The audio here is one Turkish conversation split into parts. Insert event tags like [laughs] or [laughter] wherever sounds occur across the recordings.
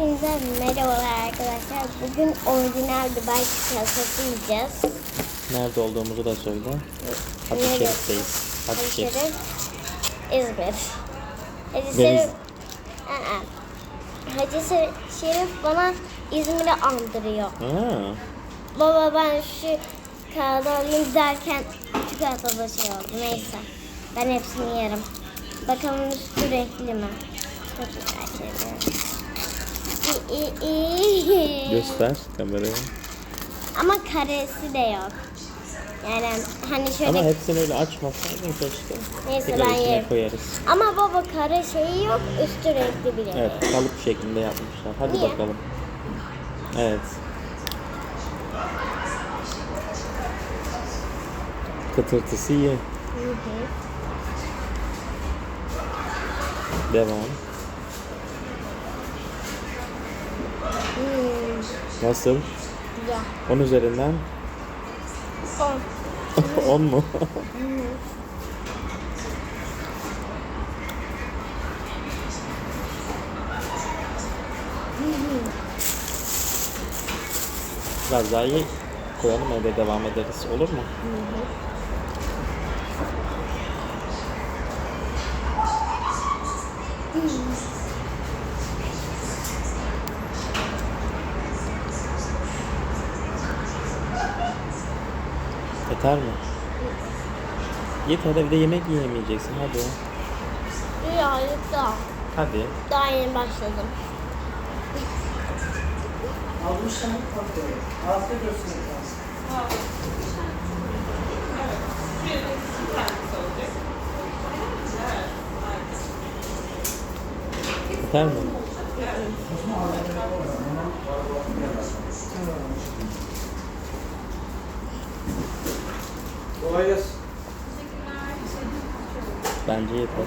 Hepinize merhabalar arkadaşlar. Bugün orijinal Dubai çikolatası yiyeceğiz. Nerede olduğumuzu da söyle. Hadi Nerede? Şerif'teyiz. Hadi Hadi Şerif. Şerif, İzmir. Hacı Deniz- Şerif, Aa, Hacı Şer- Şerif bana İzmir'i andırıyor. Ha, Baba ben şu kağıdı alayım derken çikolata da şey oldu. Neyse. Ben hepsini yerim. Bakalım üstü renkli mi? Çok merak ediyorum. İ- göster kameraya. Ama karesi de yok. Yani hani şöyle... Ama hepsini öyle açmasaydın keşke. Neyse, Tekrar ben içine yerim. koyarız. Ama baba kare şeyi yok, üstü renkli renk. Evet, kalıp şeklinde yapmışlar. Hadi Niye? bakalım. Evet. Kıtırtısı iyi. Hı hı. Devam. Hmm, Nasıl? güzel. 10 üzerinden On. [laughs] 10 mu? Biraz daha iyi koyalım öyle devam ederiz. Olur mu? Yeter mi? Yeter evde yemek yiyemeyeceksin hadi. Birazcık daha. Hadi. Daha yeni başladım. Almışım bakıyorum. Afiyet olsun. Yeter mi? Lawyers. Bence yeter.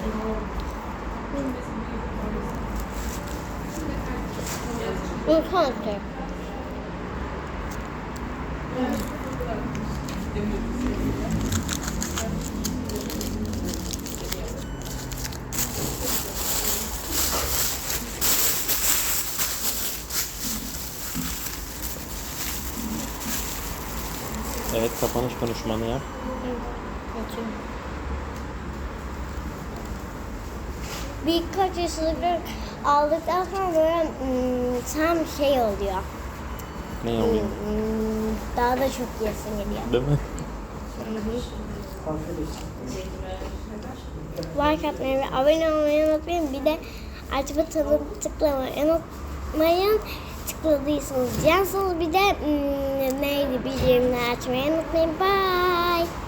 Bu. Evet. Kapanış konuşmanı yap. Açıyorum. Birkaç ısırık aldıktan sonra böyle hmm, tam şey oluyor. Ne oluyor? Hmm, daha da çok yesin geliyor. Değil mi? Like atmayı ve abone olmayı unutmayın. Bir de açıp butonuna tıklamayı unutmayın. bulduysanız yazsanız bir de neydi bildirimleri açmayı unutmayın. Bye.